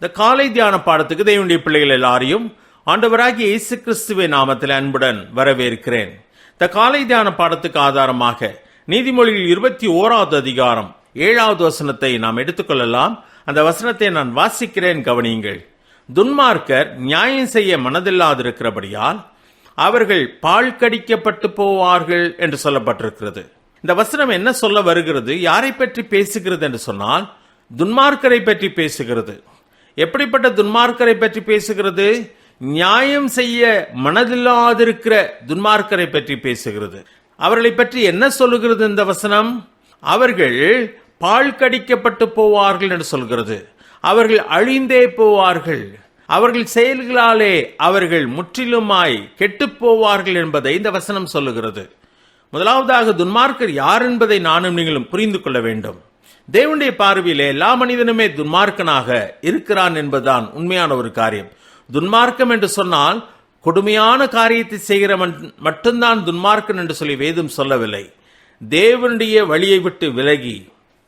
இந்த காலை தியான பாடத்துக்கு தேவனுடைய பிள்ளைகள் எல்லாரையும் ஆண்டவராகிய இயேசு கிறிஸ்துவின் நாமத்தில் அன்புடன் வரவேற்கிறேன். இந்த காலை தியான பாடத்துக்கு ஆதாரமாக நீதிமொழியில் இருபத்தி ஓராவது அதிகாரம் ஏழாவது வசனத்தை நாம் எடுத்துக்கொள்ளலாம். அந்த வசனத்தை நான் வாசிக்கிறேன் கவனியுங்கள். துன்மார்க்கர் நியாயம் செய்ய மனதில்லாதிருக்கிறபடியால் அவர்கள் பால் கடிக்கப்பட்டு போவார்கள் என்று சொல்லப்பட்டிருக்கிறது. இந்த வசனம் என்ன சொல்ல வருகிறது? யாரை பற்றி பேசுகிறது என்று சொன்னால் துன்மார்க்கரை பற்றி பேசுகிறது. எப்படிப்பட்ட துன்மார்க்கரை பற்றி பேசுகிறது? நியாயம் செய்ய மனதில்லாதிருக்கிற துன்மார்க்கரை பற்றி பேசுகிறது. அவர்களை பற்றி என்ன சொல்லுகிறது இந்த வசனம்? அவர்கள் பால் கடிக்கப்பட்டு போவார்கள் என்று சொல்கிறது. அவர்கள் அழிந்தே போவார்கள். அவர்கள் செயல்களாலே அவர்கள் முற்றிலுமாய் கெட்டுப் போவார்கள் என்பதை இந்த வசனம் சொல்லுகிறது. முதலாவதாக துன்மார்க்கர் யார் என்பதை நானும் நீங்களும் புரிந்து கொள்ள வேண்டும். தேவனுடைய பார்வையிலே எல்லா மனிதனுமே துன்மார்க்கனாக இருக்கிறான் என்பதுதான் உண்மையான ஒரு காரியம். துன்மார்க்கம் என்று சொன்னால் கொடுமையான காரியத்தை செய்கிறவன் மட்டும்தான் துன்மார்க்கன் என்று சொல்லி வேதம் சொல்லவில்லை. தேவனுடைய வழியை விட்டு விலகி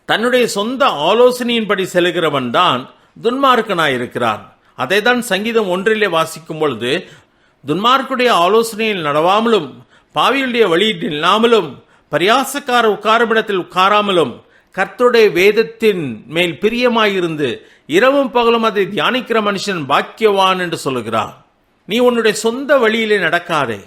தன்னுடைய சொந்த ஆலோசனையின்படி செல்கிறவன் தான் துன்மார்க்கனாய் இருக்கிறான். அதை தான் சங்கீதம் ஒன்றிலே வாசிக்கும் பொழுது துன்மார்க்குடைய ஆலோசனையில் நடவாமலும் பாவியுடைய வழியில் நில்லாமலும் பரியாசக்கார உட்காரமிடத்தில் உட்காராமலும் கர்த்தருடைய வேதத்தின் மேல் பிரியமாயிருந்து இரவும் பகலும் அதை தியானிக்கிற மனுஷன் பாக்கியவான் என்று சொல்லுகிறார். நீ உன்னுடைய சொந்த வழியிலே நடக்காதே.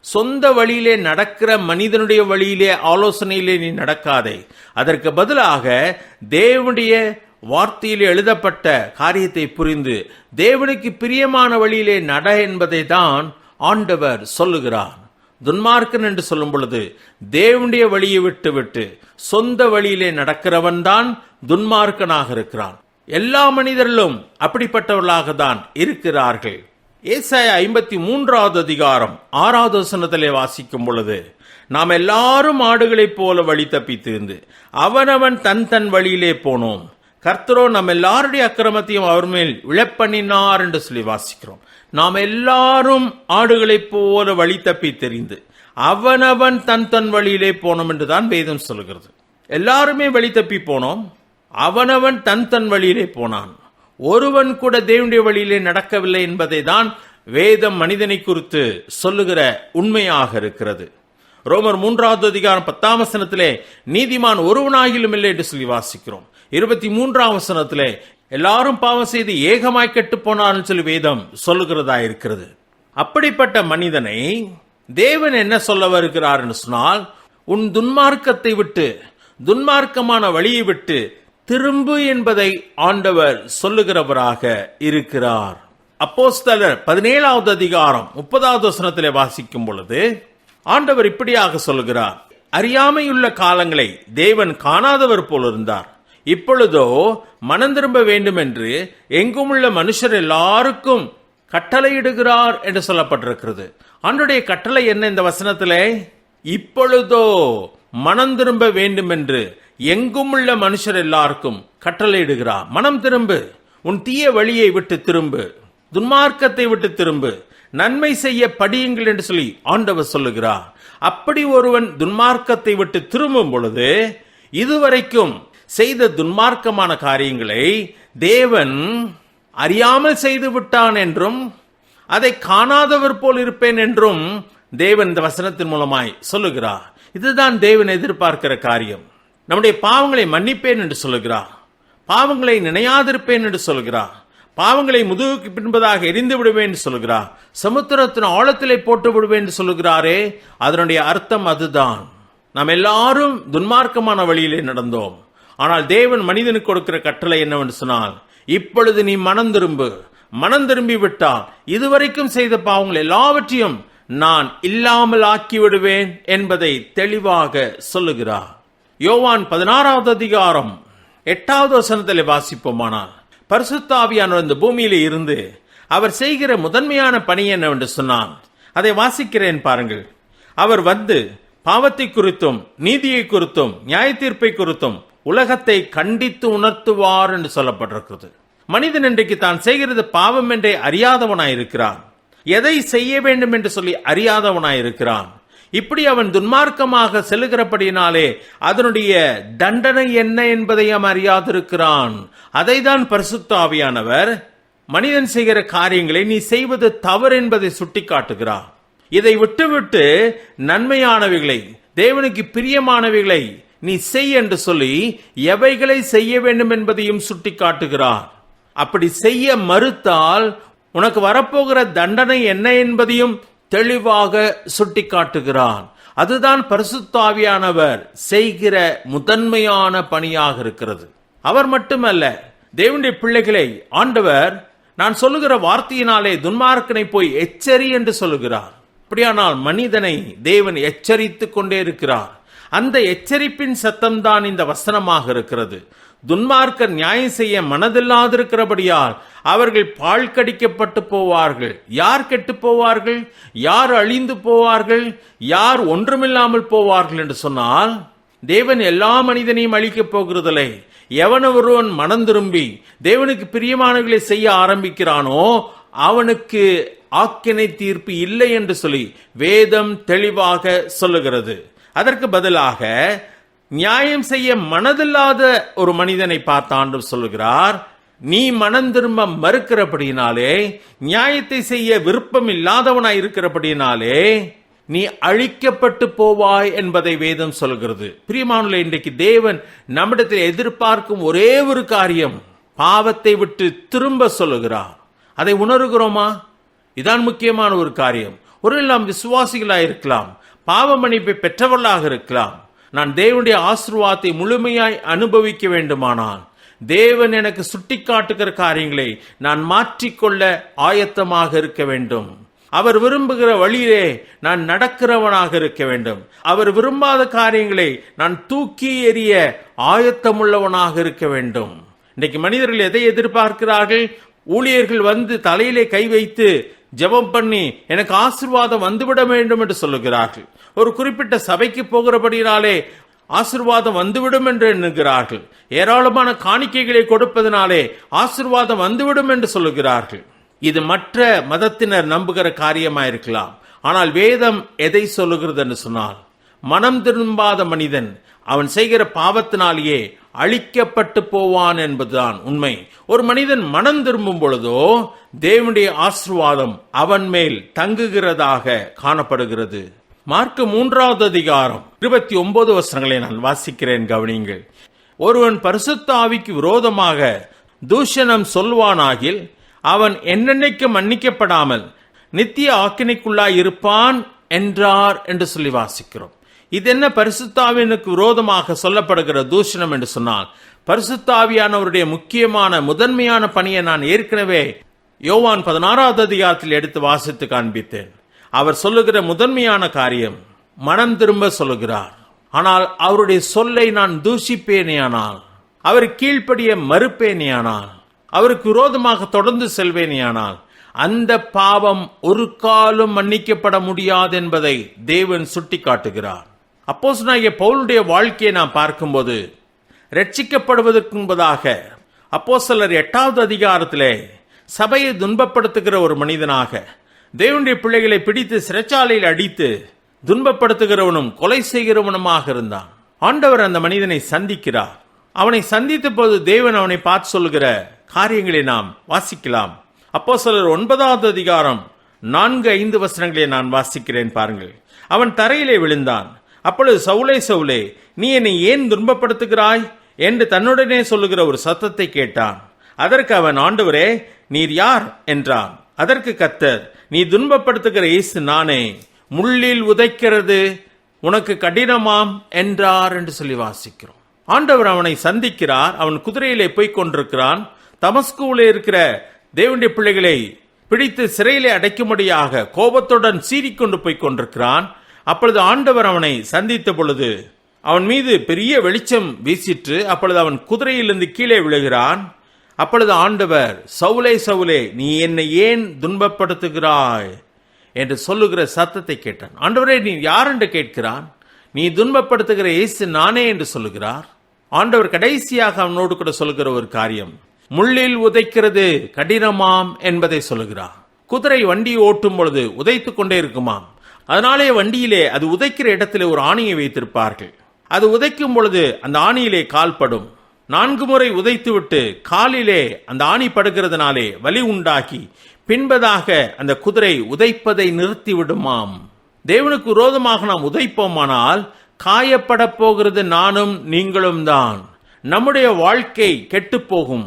சொந்த வழியிலே நடக்கிற மனிதனுடைய வழியிலே ஆலோசனையிலே நீ நடக்காதே. அதற்கு பதிலாக தேவனுடைய வார்த்தையில் எழுதப்பட்ட காரியத்தை புரிந்து தேவனுக்கு பிரியமான வழியிலே நட என்பதை தான் ஆண்டவர் சொல்லுகிறார். துன்மார்க்கன் என்று சொல்லும் பொழுது தேவனுடைய வழியை விட்டு விட்டு சொந்த வழியிலே நடக்கிறவன் தான் துன்மார்க்கனாக இருக்கிறான். எல்லா மனிதர்களும் அப்படிப்பட்டவர்களாக தான் இருக்கிறார்கள். ஏசாய ஐம்பத்தி மூன்றாவது அதிகாரம் ஆறாவது வசனத்திலே வாசிக்கும் பொழுது நாம் எல்லாரும் ஆடுகளைப் போல வழி தப்பித்திருந்து அவனவன் தன் தன் வழியிலே போனோம். கர்த்தரோ நம்ம எல்லாருடைய அக்கிரமத்தையும் அவர் மேல் விழப்பண்ணினார் என்று சொல்லி வாசிக்கிறோம். நாம் எல்லாரும் ஆடுகளைப் போல வழி தப்பி தெரிந்து அவனவன் தன் தன் வழியிலே போனோம் என்று தான் வேதம் சொல்கிறது. எல்லாருமே வழி தப்பி போனோம். அவனவன் தன் தன் வழியிலே போனான். ஒருவன் கூட தேவனுடைய வழியிலே நடக்கவில்லை என்பதை தான் வேதம் மனிதனை குறித்து சொல்லுகிற உண்மையாக இருக்கிறது. ரோமர் மூன்றாவது அதிகாரம் பத்தாம் வசனத்திலே நீதிமான் ஒருவனாகிலும் இல்லை என்று சொல்லி வாசிக்கிறோம். இருபத்தி மூன்றாம் வசனத்திலே எல்லாரும் பாவம் செய்து ஏகமாய் கெட்டு போனார்னு சொல்லி வேதம் சொல்லுகிறதா இருக்கிறது. அப்படிப்பட்ட மனிதனை தேவன் என்ன சொல்ல வருகிறார்னு சொன்னால் உன் துன்மார்க்கத்தை விட்டு துன்மார்க்கமான வழியை விட்டு திரும்பு என்பதை ஆண்டவர் சொல்லுகிறவராக இருக்கிறார். அப்போஸ்தலர் பதினேழாவது அதிகாரம் முப்பதாவது வசனத்திலே வாசிக்கும் பொழுது ஆண்டவர் இப்படியாக சொல்லுகிறார் அறியாமையுள்ள காலங்களை தேவன் காணாதவர் போலிருந்தார் இப்பொழுதோ மனம் திரும்ப வேண்டும் என்று எங்குமுள்ள மனுஷர் எல்லாருக்கும் கட்டளையிடுகிறார் என்று சொல்லப்பட்டிருக்கிறது. ஆண்டுடைய கட்டளை என்ன இந்த வசனத்திலே? இப்பொழுதோ மனம் திரும்ப வேண்டும் என்று எங்குமுள்ள மனுஷர் எல்லாருக்கும் கட்டளையிடுகிறார் மனம் திரும்பு. உன் தீய வழியை விட்டு திரும்பு. துன்மார்க்கத்தை விட்டு திரும்பு. நன்மை செய்ய படியுங்கள் என்று சொல்லி ஆண்டவர் சொல்லுகிறார். அப்படி ஒருவன் துன்மார்க்கத்தை விட்டு திரும்பும் பொழுது இதுவரைக்கும் செய்த துன்மார்க்கமான காரியங்களை தேவன் அறியாமல் செய்து விட்டான் என்றும் அதை காணாதவர் போல் இருப்பேன் என்றும் தேவன் இந்த வசனத்தின் மூலமாய் சொல்லுகிறார். இதுதான் தேவன் எதிர்பார்க்கிற காரியம். நம்முடைய பாவங்களை மன்னிப்பேன் என்று சொல்லுகிறார். பாவங்களை நினையாதிருப்பேன் என்று சொல்கிறார் பாவங்களை முதுகுக்கு பின்பதாக எரிந்து விடுவேன் என்று சொல்கிறார் சமுத்திரத்தின் ஆழத்திலே போட்டு விடுவேன் என்று சொல்லுகிறாரே அதனுடைய அர்த்தம் அதுதான். நாம் எல்லாரும் துன்மார்க்கமான வழியிலே நடந்தோம். ஆனால் தேவன் மனிதனுக்கு கொடுக்கிற கட்டளை என்னவென்று சொன்னால் இப்பொழுது நீ மனம் திரும்பு. மனம் திரும்பி விட்டால் இதுவரைக்கும் செய்த பாவங்கள் எல்லாவற்றையும் நான் இல்லாமல் ஆக்கிவிடுவேன் என்பதை தெளிவாக சொல்லுகிறார். யோவான் பதினாறாவது அதிகாரம் எட்டாவது வசனத்தில் வாசிப்போமானால் பரிசுத்தாவியானவர் இந்த பூமியில இருந்து அவர் செய்கிற முதன்மையான பணி என்னவென்று சொன்னான் அதை வாசிக்கிறேன் பாருங்கள். அவர் வந்து பாவத்தை குறித்தும் நீதியை குறித்தும் நியாய தீர்ப்பை குறித்தும் உலகத்தை கண்டித்து உணர்த்துவார் என்று சொல்லப்பட்டிருக்கிறது. மனிதன் இன்றைக்கு தான் செய்கிறது பாவம் என்றே அறியாதவனாயிருக்கிறான் எதை செய்ய வேண்டும் என்று சொல்லி அறியாதவனாயிருக்கிறான் இப்படி அவன் துன்மார்க்கமாக செல்லுகிறபடியினாலே அதனுடைய தண்டனை என்ன என்பதை அவன் அறியாதிருக்கிறான். அதைதான் தான் பரிசுத்தாவியானவர் மனிதன் செய்கிற காரியங்களை நீ செய்வது தவறு என்பதை சுட்டிக்காட்டுகிறான் இதை விட்டுவிட்டு நன்மையானவைகளை தேவனுக்கு பிரியமானவைகளை நீ செய் என்று சொல்லி எவைகளை செய்ய வேண்டும் என்பதையும் சுட்டிக்காட்டுகிறார். அப்படி செய்ய மறுத்தால் உனக்கு வரப்போகிற தண்டனை என்ன என்பதையும் தெளிவாக சுட்டிக்காட்டுகிறான். அதுதான் பரிசுத்தாவியானவர் செய்கிற முதன்மையான பணியாக இருக்கிறது. அவர் மட்டுமல்ல தேவனுடைய பிள்ளைகளை ஆண்டவர் நான் சொல்லுகிற வார்த்தையினாலே துன்மார்க்கனை போய் எச்சரி என்று சொல்லுகிறார். அப்படியானால் மனிதனை தேவன் எச்சரித்துக் கொண்டே இருக்கிறார். அந்த எச்சரிப்பின் சத்தம்தான் இந்த வசனமாக இருக்கிறது. துன்மார்க்கர் நியாயம் செய்ய மனதில்லாதிருக்கிறபடியால் அவர்கள் பால் கடிக்கப்பட்டு போவார்கள். யார் கெட்டு போவார்கள்? யார் அழிந்து போவார்கள்? யார் ஒன்றுமில்லாமல் போவார்கள் என்று சொன்னால் தேவன் எல்லா மனிதனையும் அழிக்கப் போகிறதில்லை. எவன் ஒருவன் மனம் திரும்பி தேவனுக்கு பிரியமானவர்களை செய்ய ஆரம்பிக்கிறானோ அவனுக்கு ஆக்கினை தீர்ப்பு இல்லை என்று சொல்லி வேதம் தெளிவாக சொல்லுகிறது. அதற்கு பதிலாக நியாயம் செய்ய மனதில்லாத ஒரு மனிதனை பார்த்தாண்டு சொல்லுகிறார் நீ மனம் திரும்ப மறுக்கிறபடியினாலே நியாயத்தை செய்ய விருப்பம் இல்லாதவனாய் இருக்கிறபடியினாலே நீ அழிக்கப்பட்டு போவாய் என்பதை வேதம் சொல்கிறது. பிரியமானுல இன்றைக்கு தேவன் நம்மிடத்தில் எதிர்பார்க்கும் ஒரே ஒரு காரியம் பாவத்தை விட்டு திரும்ப சொல்லுகிறார். அதை உணர்கிறோமா? இதான் முக்கியமான ஒரு காரியம். ஒரு நாம் விசுவாசிகளாக இருக்கலாம் பாவ மன்னிப்பை பெற்றவர்களாக இருக்கலாம். நான் தேவனுடைய ஆசிர்வாதத்தை முழுமையாய் அனுபவிக்க வேண்டுமானால் தேவன் எனக்கு சுட்டிக்காட்டுகிற காரியங்களை நான் மாற்றிக்கொள்ள ஆயத்தமாக இருக்க வேண்டும். அவர் விரும்புகிற வழியிலே நான் நடக்கிறவனாக இருக்க வேண்டும். அவர் விரும்பாத காரியங்களை நான் தூக்கி எறிய ஆயத்தமுள்ளவனாக இருக்க வேண்டும். இன்னைக்கு மனிதர்கள் எதை எதிர்பார்க்கிறார்கள்? ஊழியர்கள் வந்து தலையிலே கை வைத்து ஜெபம் பண்ணி எனக்கு ஆசிர்வாதம் வந்துவிட வேண்டும் என்று சொல்லுகிறார்கள். ஒரு குறிப்பிட்ட சபைக்கு போகிறபடினாலே ஆசிர்வாதம் வந்துவிடும் என்று எண்ணுகிறார்கள். ஏராளமான காணிக்கைகளை கொடுப்பதனாலே ஆசிர்வாதம் வந்துவிடும் என்று சொல்லுகிறார்கள். இது மற்ற மதத்தினர் நம்புகிற காரியமாயிருக்கலாம். ஆனால் வேதம் எதை சொல்லுகிறது என்று சொன்னால் மனம் திரும்பாத மனிதன் அவன் செய்கிற பாவத்தினாலேயே அழிக்கப்பட்டு போவான் என்பதுதான் உண்மை. ஒரு மனிதன் மனம் திரும்பும் பொழுதோ தேவனுடைய ஆசிர்வாதம் அவன் மேல் தங்குகிறதாக காணப்படுகிறது. மார்க்கு மூன்றாவது அதிகாரம் இருபத்தி ஒன்பது வசனங்களை நான் வாசிக்கிறேன் கவனியுங்கள். ஒருவன் பரிசுத்த ஆவிக்கு விரோதமாக தூஷணம் சொல்வானாகில் அவன் என்னென்னைக்கு மன்னிக்கப்படாமல் நித்திய ஆக்கினைக்குள்ளாய் இருப்பான் என்றார் என்று சொல்லி வாசிக்கிறோம். இது என்ன பரிசுத்தாவினுக்கு விரோதமாக சொல்லப்படுகிற தூஷணம் என்று சொன்னால் பரிசுத்தாவியானவருடைய முக்கியமான முதன்மையான பணியை நான் ஏற்கனவே யோவான் பதினாறாவது அதிகாரத்தில் எடுத்து வாசித்து காண்பித்தேன். அவர் சொல்லுகிற முதன்மையான காரியம் மனம் திரும்ப சொல்லுகிறார். ஆனால் அவருடைய சொல்லை நான் தூஷிப்பேனேயானால் அவர் கீழ்ப்படிய மறுப்பேனேயானால் அவருக்கு விரோதமாக தொடர்ந்து செல்வேனேயானால் அந்த பாவம் ஒரு காலம் மன்னிக்கப்பட முடியாது என்பதை தேவன் சுட்டிக்காட்டுகிறார். அப்போஸ் பவுலுடைய வாழ்க்கையை நாம் பார்க்கும்போது ரட்சிக்கப்படுவதற்கு முன்பதாக அப்போ சிலர் எட்டாவது அதிகாரத்திலே சபையை துன்பப்படுத்துகிற ஒரு மனிதனாக தேவனுடைய பிள்ளைகளை பிடித்து சிறைச்சாலையில் அடித்து துன்பப்படுத்துகிறவனும் கொலை செய்கிறவனுமாக இருந்தான். ஆண்டவர் அந்த மனிதனை சந்திக்கிறார். அவனை சந்தித்த போது தேவன் அவனை பார்த்து சொல்லுகிற காரியங்களை நாம் வாசிக்கலாம். அப்போ சிலர் ஒன்பதாவது அதிகாரம் நான்கு ஐந்து வசனங்களை நான் வாசிக்கிறேன் பாருங்கள். அவன் தரையிலே விழுந்தான். அப்பொழுது சவுலே சவுலே நீ என்னை ஏன் துன்பப்படுத்துகிறாய்? என்று தன்னுடனே சொல்லுகிற ஒரு சத்தத்தை கேட்டான். அதற்கு அவன் ஆண்டவரே நீர் யார்? என்றான். அதற்கு கத்தர் நீ துன்பப்படுத்துகிற இயேசு நானே. முள்ளில் உதைக்கிறது உனக்கு கடினமாம் என்றார் என்று சொல்லி வாசிக்கிறோம். ஆண்டவர் அவனை சந்திக்கிறார். அவன் குதிரையிலே போய்க் கொண்டிருக்கிறான். தமஸ்குவிலே இருக்கிற தேவனுடைய பிள்ளைகளை பிடித்து சிறையிலே அடைக்கும்படியாக கோபத்துடன் சீறிக்கொண்டு போய்க் கொண்டிருக்கிறான். அப்பொழுது ஆண்டவர் அவனை சந்தித்த பொழுது அவன் மீது பெரிய வெளிச்சம் வீசிற்று. அப்பொழுது அவன் குதிரையிலிருந்து கீழே விழுகிறான். அப்பொழுது ஆண்டவர் சவுலே சவுலே நீ என்னை ஏன் துன்பப்படுத்துகிறாய்? என்று சொல்லுகிற சத்தத்தை கேட்டான். ஆண்டவரே நீ யார் என்று கேட்கிறான்? நீ துன்பப்படுத்துகிற இயேசு நானே என்று சொல்லுகிறார். ஆண்டவர் கடைசியாக அவனோடு கூட சொல்லுகிற ஒரு காரியம் முள்ளில் உதைக்கிறது கடினமாம் என்பதை சொல்லுகிறார். குதிரை வண்டி ஓட்டும் பொழுது உதைத்து கொண்டே இருக்குமாம்? அதனாலே வண்டியிலே அது உதைக்கிற இடத்திலே ஒரு ஆணியை வைத்திருப்பார்கள். அது உதைக்கும் பொழுது அந்த ஆணியிலே கால் படும். நான்கு முறை உதைத்துவிட்டு காலிலே அந்த ஆணி படுகிறதுனாலே வலி உண்டாக்கி பின்பதாக அந்த குதிரை உதைப்பதை நிறுத்திவிடுமாம். தேவனுக்கு விரோதமாக நாம் உதைப்போமானால் காயப்பட போகிறது நானும் நீங்களும் தான். நம்முடைய வாழ்க்கை கெட்டுப் போகும்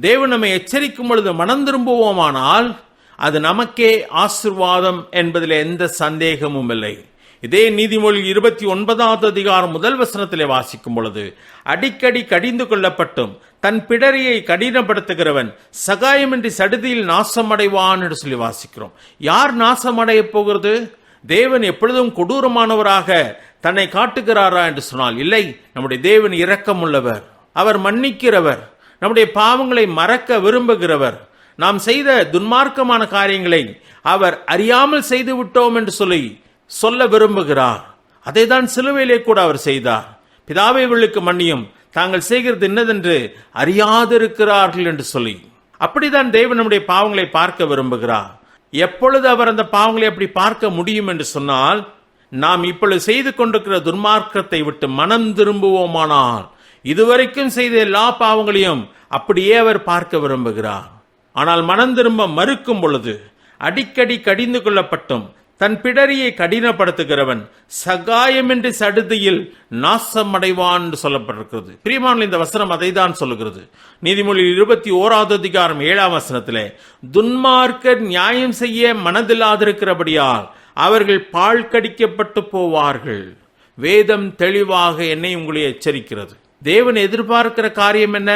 தேவன் நம்மை எச்சரிக்கும் பொழுது மனம் திரும்புவோமானால் அது நமக்கே ஆசிர்வாதம் என்பதில் எந்த சந்தேகமும் இல்லை. இதே நீதிமொழி இருபத்தி ஒன்பதாவது அதிகாரம் முதல் வசனத்திலே வாசிக்கும் பொழுது அடிக்கடி கடிந்து கொள்ளப்பட்டும் தன் பிடரியை கடினப்படுத்துகிறவன் சகாயமின்றி சடுதியில் நாசமடைவான் என்று சொல்லி வாசிக்கிறோம். யார் நாசமடைய போகிறது? தேவன் எப்பொழுதும் கொடூரமானவராக தன்னை காட்டுகிறாரா என்று சொன்னால் இல்லை நம்முடைய தேவன் இரக்கமுள்ளவர். அவர் மன்னிக்கிறவர். நம்முடைய பாவங்களை மறக்க விரும்புகிறவர். நாம் செய்த துன்மார்க்கமான காரியங்களை அவர் அறியாமல் செய்து விட்டோம் என்று சொல்லி சொல்ல விரும்புகிறார். அதை தான் சிலுவையிலே கூட அவர் செய்தார். பிதாவை இவர்களுக்கு மன்னியும் தாங்கள் செய்கிறது என்னதென்று அறியாதிருக்கிறார்கள் என்று சொல்லி. அப்படிதான் தேவன் நம்முடைய பாவங்களை பார்க்க விரும்புகிறார். எப்பொழுது அவர் அந்த பாவங்களை அப்படி பார்க்க முடியும் என்று சொன்னால் நாம் இப்பொழுது செய்து கொண்டிருக்கிற துன்மார்க்கத்தை விட்டு மனம் திரும்புவோமானால் இதுவரைக்கும் செய்த எல்லா பாவங்களையும் அப்படியே அவர் பார்க்க விரும்புகிறார். ஆனால் மனம் திரும்ப மறுக்கும் பொழுது அடிக்கடி கடிந்து கொள்ளப்பட்டும் தன் பிடரியை கடினப்படுத்துகிறவன் சகாயமின்றி சடுதியில் நாசமடைவான் என்று சொல்லப்பட்டிருக்கிறது. பிரியமான இந்த வசனம் அதை தான் சொல்லுகிறது. நீதிமொழி இருபத்தி ஓராவது அதிகாரம் ஏழாம் வசனத்திலே துன்மார்க்கர் நியாயம் செய்ய மனதில்லாதிருக்கிறபடியால் அவர்கள் பால் கடிக்கப்பட்டு போவார்கள். வேதம் தெளிவாக என்னை உங்களை எச்சரிக்கிறது. தேவன் எதிர்பார்க்கிற காரியம் என்ன?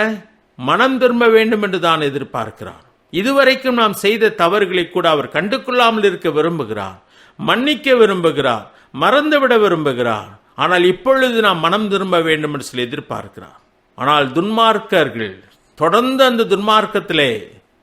மனம் திரும்ப வேண்டும் என்று தான் எதிர்பார்க்கிறார். இதுவரைக்கும் நாம் செய்த தவறுகளை கூட அவர் கண்டுகொள்ளாமல் இருக்க விரும்புகிறார் மன்னிக்க விரும்புகிறார் மறந்துவிட விரும்புகிறார். ஆனால் இப்பொழுது நாம் மனம் திரும்ப வேண்டும் என்று சொல்லி எதிர்பார்க்கிறார். ஆனால் துன்மார்க்கர்கள் தொடர்ந்து அந்த துன்மார்க்கத்திலே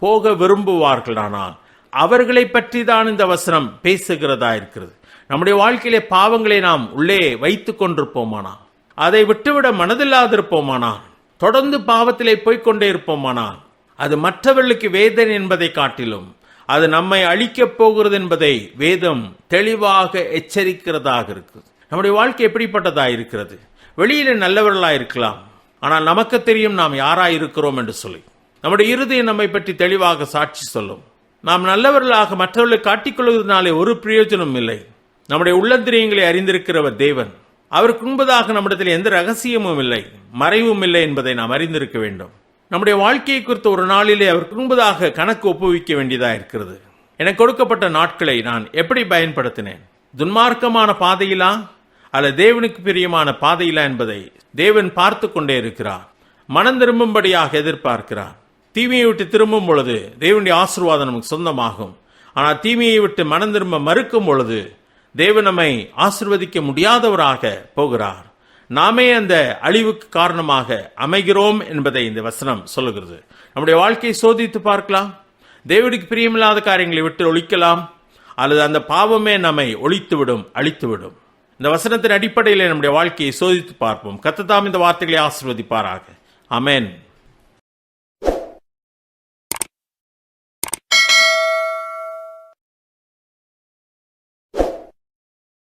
போக விரும்புவார்கள். ஆனால் அவர்களை பற்றி தான் இந்த வசனம் பேசுகிறதா இருக்கிறது. நம்முடைய வாழ்க்கையிலே பாவங்களை நாம் உள்ளே வைத்துக் கொண்டிருப்போமானால் அதை விட்டுவிட மனதில்லாதிருப்போமானால் தொடர்ந்து பாவத்திலே போய்கொண்டே இருப்போமானால் அது மற்றவர்களுக்கு வேதன் என்பதை காட்டிலும் அது நம்மை அழிக்கப் போகிறது என்பதை வேதம் தெளிவாக எச்சரிக்கிறதாக இருக்குது நம்முடைய வாழ்க்கை எப்படிப்பட்டதாக இருக்கிறது? வெளியில நல்லவர்களாக இருக்கலாம் ஆனால் நமக்கு தெரியும் நாம் யாராக இருக்கிறோம் என்று சொல்லி. நம்முடைய இருதயம் நம்மை பற்றி தெளிவாக சாட்சி சொல்லும். நாம் நல்லவர்களாக மற்றவர்களை காட்டிக்கொள்வதனாலே ஒரு பிரயோஜனம் இல்லை. நம்முடைய உள்ளந்திரியங்களை அறிந்திருக்கிறவர் தேவன். அவருக்கு முன்பதாக நம்மிடத்தில் எந்த ரகசியமும் இல்லை மறைவும் இல்லை என்பதை நாம் அறிந்திருக்க வேண்டும். நம்முடைய வாழ்க்கையை குறித்த ஒரு நாளிலே அவர் குறும்பதாக கணக்கு ஒப்புவிக்க வேண்டியதாக இருக்கிறது. எனக்கு கொடுக்கப்பட்ட நாட்களை நான் எப்படி பயன்படுத்தினேன்? துன்மார்க்கமான பாதையிலா? அல்ல தேவனுக்கு பிரியமான பாதையிலா என்பதை தேவன் பார்த்து கொண்டே இருக்கிறார். மனம் திரும்பும்படியாக எதிர்பார்க்கிறார். தீமையை விட்டு திரும்பும் பொழுது தேவனுடைய ஆசீர்வாதம் நமக்கு சொந்தமாகும். ஆனால் தீமையை விட்டு மனம் திரும்ப மறுக்கும் பொழுது தேவன் நம்மை ஆசிர்வதிக்க முடியாதவராக போகிறார். நாமே அந்த அழிவுக்கு காரணமாக அமைகிறோம் என்பதை இந்த வசனம் சொல்லுகிறது. நம்முடைய வாழ்க்கையை சோதித்து பார்க்கலாம். தேவனுக்கு பிரியமில்லாத காரியங்களை விட்டு ஒழிக்கலாம். அல்லது அந்த பாவமே நம்மை ஒழித்துவிடும் அழித்துவிடும். இந்த வசனத்தின் அடிப்படையில் நம்முடைய வாழ்க்கையை சோதித்து பார்ப்போம். கத்ததாம் இந்த வார்த்தைகளை ஆசிர்வதிப்பாராக. அமேன்